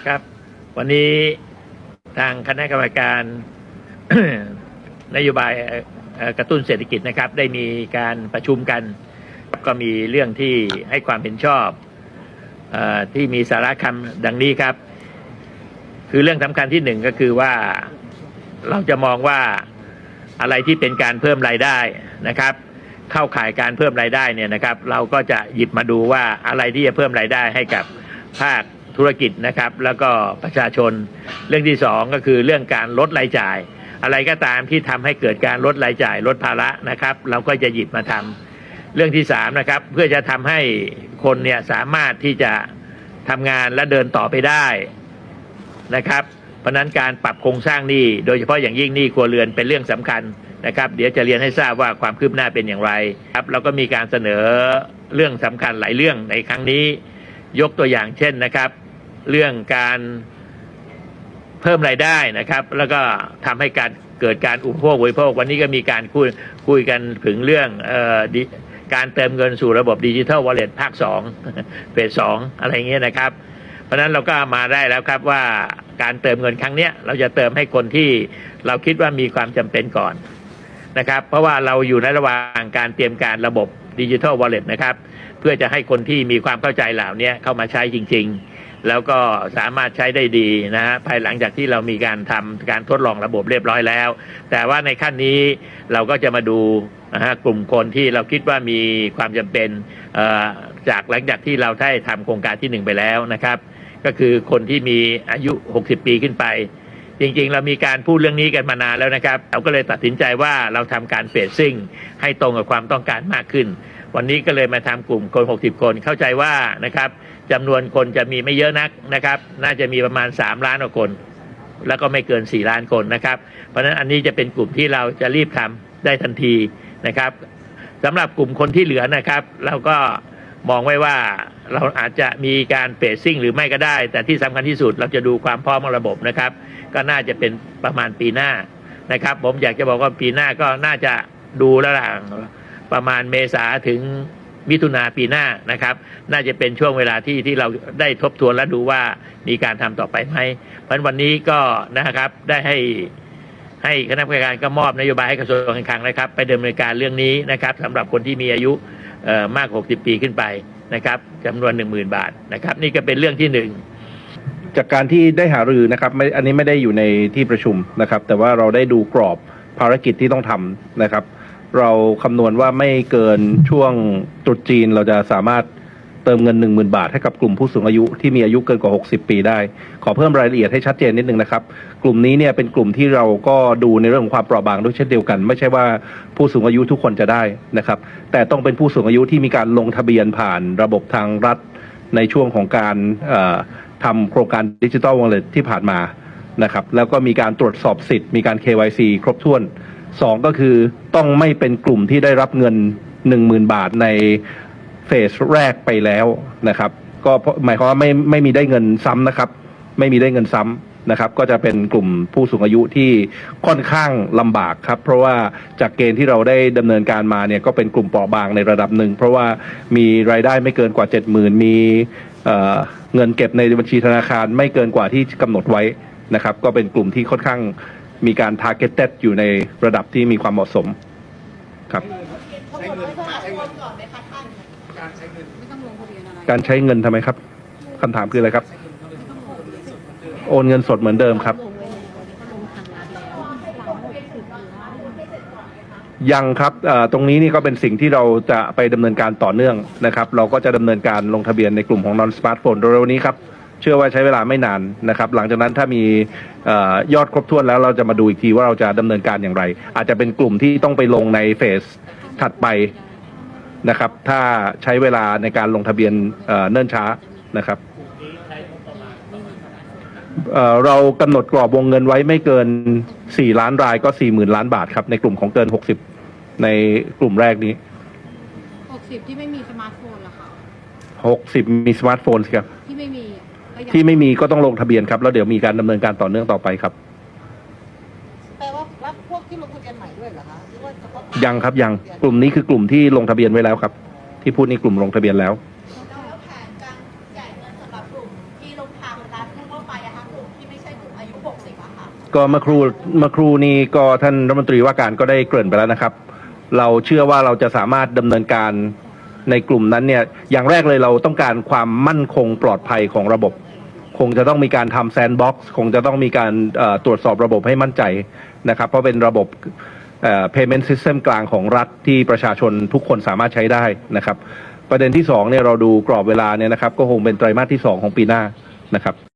ครับ วันนี้ทางคณะกรรมการ นโยบายกระตุ้นเศรษฐกิจนะครับ ได้มีการประชุมกัน ก็มีเรื่องที่ให้ความเห็นชอบอที่มีสาระคำดังนี้ครับ คือเรื่องสำคัญที่หนึ่งก็คือว่าเราจะมองว่าอะไรที่เป็นการเพิ่มรายได้นะครับ เข้าข่ายการเพิ่มรายได้เนี่ยนะครับ เราก็จะหยิบมาดูว่าอะไรที่จะเพิ่มรายได้ให้กับภาค ธุรกิจนะครับ แล้วก็ประชาชน เรื่องที่สองก็คือเรื่องการลดรายจ่าย อะไรก็ตามที่ทำให้เกิดการลดรายจ่าย ลดภาระนะครับ เราก็จะหยิบมาทำเรื่องที่สามนะครับเพื่อจะทำให้คนเนี่ยสามารถที่จะทำงานและเดินต่อไปได้นะครับเพราะนั้นการปรับโครงสร้างหนี้โดยเฉพาะอย่างยิ่งหนี้ครัวเรือนเป็นเรื่องสำคัญนะครับ เดี๋ยวจะเรียนให้ทราบว่าความคืบหน้าเป็นอย่างไรครับเราก็มีการเสนอเรื่องสำคัญหลายเรื่องในครั้งนี้ ยกตัวอย่างเช่นนะครับ เรื่องการเพิ่มรายได้นะครับ แล้วก็ทำให้การเกิดการอุปโภคบริโภค วันนี้ก็มีการคุยคุยกันถึงเรื่องออการเติมเงินสู่ระบบดิจิทัลวอลเล็ตภาคสองเฟสสองอะไรเงี้ยนะครับ เพราะฉะนั้นเราก็มาได้แล้วครับว่าการเติมเงินครั้งเนี้ยเราจะเติมให้คนที่เราคิดว่ามีความจำเป็นก่อนนะครับ เพราะว่าเราอยู่ในระหว่างการเตรียมการระบบดิจิทัลวอลเล็ตนะครับ เพื่อจะให้คนที่มีความเข้าใจเหล่านี้เข้ามาใช้จริง ๆ แล้วก็สามารถใช้ได้ดีนะฮะภายหลังจากที่เรามีการทำการทดลองระบบเรียบร้อยแล้ว แต่ว่าในขั้นนี้เราก็จะมาดูนะฮะกลุ่มคนที่เราคิดว่ามีความจำเป็นจากหลังจากที่เราได้ทำโครงการที่หนึ่งไปแล้วนะครับ ก็คือคนที่มีอายุ 60 ปีขึ้นไป จริงๆ เรามีการพูดเรื่องนี้กันมานานแล้วนะครับ เราก็เลยตัดสินใจว่าเราทำการเฟดซิ่งให้ตรงกับความต้องการมากขึ้น วันนี้ก็เลยมาทำกลุ่มคน 60 คนเข้าใจว่านะครับจำนวนคนจะมีไม่เยอะนักนะครับ น่าจะมีประมาณ 3 ล้านกว่าคน แล้วก็ไม่เกิน 4 ล้านคนนะครับ เพราะฉะนั้นอันนี้จะเป็นกลุ่มที่เราจะรีบทำได้ทันทีนะครับสำหรับกลุ่มคนที่เหลือนะครับ เราก็มองไว้ว่าเราอาจจะมีการเฟดซิ่งหรือไม่ก็ได้ แต่ที่สำคัญที่สุดเราจะดูความพร้อมของระบบนะครับ ก็น่าจะเป็นประมาณปีหน้านะครับ ผมอยากจะบอกว่าปีหน้าก็น่าจะดูแล้วล่ะ ประมาณเมษาถึงมิถุนาปีหน้านะครับ น่าจะเป็นช่วงเวลาที่ที่เราได้ทบทวนและดูว่ามีการทำต่อไปไหมเพราะวันนี้ก็นะครับได้ให้ให้คณะกรรมการก็มอบนโยบายให้กระทรวงการคลังนะครับ ไปดำเนินการเรื่องนี้นะครับสำหรับคนที่มีอายุเอ่อมากกว่า60 ปีขึ้นไปนะครับจำนวน 10,000 บาทนะครับ นี่ก็เป็นเรื่องที่หนึ่งจากการที่ได้หารือนะครับไม่อันนี้ไม่ได้อยู่ในที่ประชุมนะครับ แต่ว่าเราได้ดูกรอบภารกิจที่ต้องทำนะครับ เราคำนวณว่าไม่เกินช่วงตรุษจีนเราจะสามารถเติมเงิน 1 0,000 บาทให้กับกลุ่มผู้สูงอายุที่มีอายุเกินกว่า 60 ปีได้ ขอเพิ่มรายละเอียดให้ชัดเจนนิดนึงนะครับ กลุ่มนี้เนี่ยเป็นกลุ่มที่เราก็ดูในเรื่องของความเปราะบางด้วยเช่นเดียวกัน ไม่ใช่ว่าผู้สูงอายุทุกคนจะได้นะครับ แต่ต้องเป็นผู้สูงอายุที่มีการลงทะเบียนผ่านระบบทางรัฐในช่วงของการทำโครงการดิจิ t a ลวอลเล็ตที่ผ่านมานะครับ แล้วก็มีการตรวจสอบสิทธิ์ มีการ KYC ครบถ้วน สองก็คือต้องไม่เป็นกลุ่มที่ได้รับเงิน 10,000 บาทในเฟสแรกไปแล้วนะครับ ก็หมายความว่าไม่ไม่มีได้เงินซ้ำนะครับ ไม่มีได้เงินซ้ำนะครับ ก็จะเป็นกลุ่มผู้สูงอายุที่ค่อนข้างลำบากครับ เพราะว่าจากเกณฑ์ที่เราได้ดำเนินการมาเนี่ยก็เป็นกลุ่มเปราะบางในระดับหนึ่ง เพราะว่ามีรายได้ไม่เกินกว่า 70,000 มีเอ่อเงินเก็บในบัญชีธนาคารไม่เกินกว่าที่กำหนดไว้นะครับ ก็เป็นกลุ่มที่ค่อนข้าง มีการ targeted อยู่ในระดับที่มีความเหมาะสมครับใช้เงินใช้เงินก่อนไหมคะท่านการใช้เงินไม่ต้องลงทะเบียนอะไรการใช้เงินทำไมครับคำถามคืออะไรครับ โอนเงินสดเหมือนเดิมครับลงไว้แล้วก็ลงทางรัฐแล้วหลังหกสิบหรือว่ายังครับเอ่อตรงนี้นี่ก็เป็นสิ่งที่เราจะไปดำเนินการต่อเนื่องนะครับ เราก็จะดำเนินการลงทะเบียนในกลุ่มของ non smartphone เร็วๆนี้ครับ เชื่อว่าใช้เวลาไม่นานนะครับ หลังจากนั้นถ้ามีเอ่อยอดครบถ้วนแล้วเราจะมาดูอีกทีว่าเราจะดำเนินการอย่างไร อาจจะเป็นกลุ่มที่ต้องไปลงในเฟสถัดไปนะครับ ถ้าใช้เวลาในการลงทะเบียนเอ่อเนิ่นช้านะครับเอ่อเรากำหนดกรอบวงเงินไว้ไม่เกิน 4 ล้านรายก็ 40,000 ล้านบาทครับ ในกลุ่มของเกิน 60 ในกลุ่มแรกนี้หกสิบที่ไม่มีสมาร์ทโฟนเหรอคะ60 มีสมาร์ทโฟนครับ ที่ไม่มีอะก็ยัง ที่ไม่มีก็ต้องลงทะเบียนครับ แล้วเดี๋ยวมีการดำเนินการต่อเนื่องต่อไปครับ แปลว่ารับพวกที่ลงทะเบียนใหม่ด้วยเหรอคะหรือว่าเฉพาะยังครับยังกลุ่มนี้คือกลุ่มที่ลงทะเบียนไว้แล้วครับ ที่พูดนี่กลุ่มลงทะเบียนแล้ว แล้วแผนการจ่ายเงินสำหรับกลุ่มที่ลงทางรัฐทั่วไปอะคะกลุ่มที่ไม่ใช่กลุ่มอายุ 60อะค่ะ ก็เมื่อครูเมื่อครูนี้ก็ท่านรัฐมนตรีว่าการก็ได้เกริ่นไปแล้วนะครับ เราเชื่อว่าเราจะสามารถดำเนินการในกลุ่มนั้นเนี่ยอย่างแรกเลยเราต้องการความมั่นคงปลอดภัยของระบบค งจะต้องมีการทำแซนด์บ็อกซ์คงจะต้องมีการตรวจสอบระบบให้มั่นใจนะครับ เพราะเป็นระบบเอ่อ payment system กลางของรัฐที่ประชาชนทุกคนสามารถใช้ได้นะครับ ประเด็นที่สองเนี่ยเราดูกรอบเวลาเนี่ยนะครับ ก็คงเป็นไตรมาสที่สองของปีหน้านะครับ